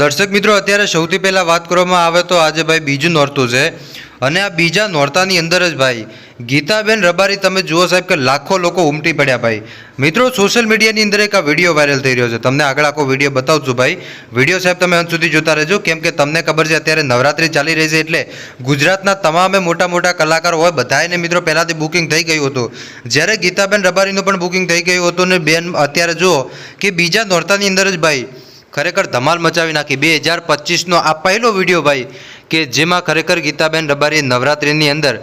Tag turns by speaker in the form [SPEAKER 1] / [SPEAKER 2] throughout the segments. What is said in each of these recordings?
[SPEAKER 1] દર્શક મિત્રો, અત્યારે સૌથી પહેલાં વાત કરવામાં આવે તો આજે ભાઈ બીજું નોરતું છે. અને આ બીજા નોરતાની અંદર જ ભાઈ, ગીતાબેન રબારી તમે જુઓ સાહેબ કે લાખો લોકો ઉમટી પડ્યા ભાઈ. મિત્રો, સોશિયલ મીડિયાની અંદર એક આ વીડિયો વાયરલ થઈ રહ્યો છે. તમને આગળ આખો વીડિયો બતાવું ભાઈ. વીડિયો સાહેબ તમે અંત સુધી જોતા રહેજો, કેમ કે તમને ખબર છે અત્યારે નવરાત્રિ ચાલી રહી છે એટલે ગુજરાતના તમામે મોટા મોટા કલાકારો હોય બધાને મિત્રો પહેલાંથી બુકિંગ થઈ ગયું હતું. જ્યારે ગીતાબેન રબારીનું પણ બુકિંગ થઈ ગયું હતું ને બેન, અત્યારે જુઓ કે બીજા નોરતાની અંદર જ ભાઈ ખરેખર ધમાલ મચાવી નાખી. બે હજાર પચીસનો આ પહેલો વીડિયો ભાઈ, કે જેમાં ખરેખર ગીતાબેન રબારીએ નવરાત્રિની અંદર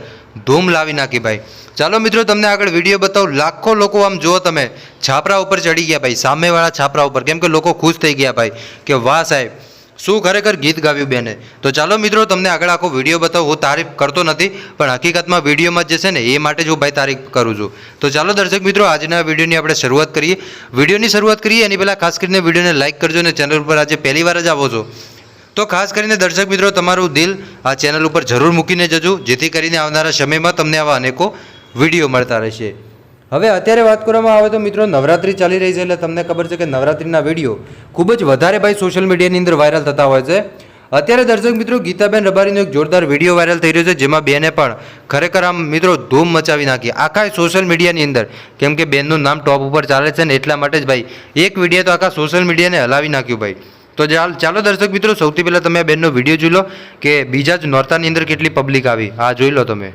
[SPEAKER 1] ધૂમ લાવી નાખી ભાઈ. ચાલો મિત્રો, તમને આગળ વીડિયો બતાવું. લાખો લોકો આમ જુઓ તમે. છાપરા ઉપર ચડી ગયા ભાઈ. સામેવાળા છાપરા ઉપર. કેમ કે લોકો ખુશ થઈ ગયા ભાઈ, કે વાહ સાહેબ શું ખરેખર ગીત ગાવ્યું બેને? તો ચાલો મિત્રો, તમને આગળ આખો વીડિયો બતાવું. હું તારીફ કરતો નથી, પણ હકીકતમાં વિડીયોમાં જે છે ને, એ માટે જ હું ભાઈ તારીફ કરું છું. તો ચાલો દર્શક મિત્રો, આજના વિડીયોની આપણે શરૂઆત કરીએ. વિડીયોની શરૂઆત કરીએ, એની પહેલાં ખાસ કરીને વિડીયોને લાઇક કરજો અને ચેનલ પર આજે પહેલી વાર જ આવો છો. તો ખાસ કરીને દર્શક મિત્રો, તમારું દિલ આ ચેનલ ઉપર જરૂર મૂકીને જજો, જેથી કરીને આવનારા સમયમાં તમને આવા અનેકો વીડિયો મળતા રહેશે. હવે અત્યારે વાત કરવામાં આવે તો મિત્રો નવરાત્રિ ચાલી રહી છે એટલે તમને ખબર છે કે નવરાત્રિના વીડિયો ખૂબ જ વધારે ભાઈ સોશિયલ મીડિયાની અંદર વાયરલ થતા હોય છે. અત્યારે દર્શક મિત્રો ગીતાબેન રબારીનો એક જોરદાર વીડિયો વાયરલ થઈ રહ્યો છે, જેમાં બેને પણ ખરેખર આમ મિત્રો ધૂમ મચાવી નાખી. આખા સોશિયલ મીડિયાની અંદર, કેમ કે બેનનું નામ ટોપ ઉપર ચાલે છે ને એટલા માટે જ ભાઈ, એક વીડિયો તો આખા સોશિયલ મીડિયાને હલાવી નાખ્યું ભાઈ. તો ચાલ, ચાલો દર્શક મિત્રો, સૌથી પહેલાં તમે બેનનો વીડિયો જોઈ લો કે બીજા જ નોરતાની અંદર કેટલી પબ્લિક આવી. આ જોઈ લો તમે.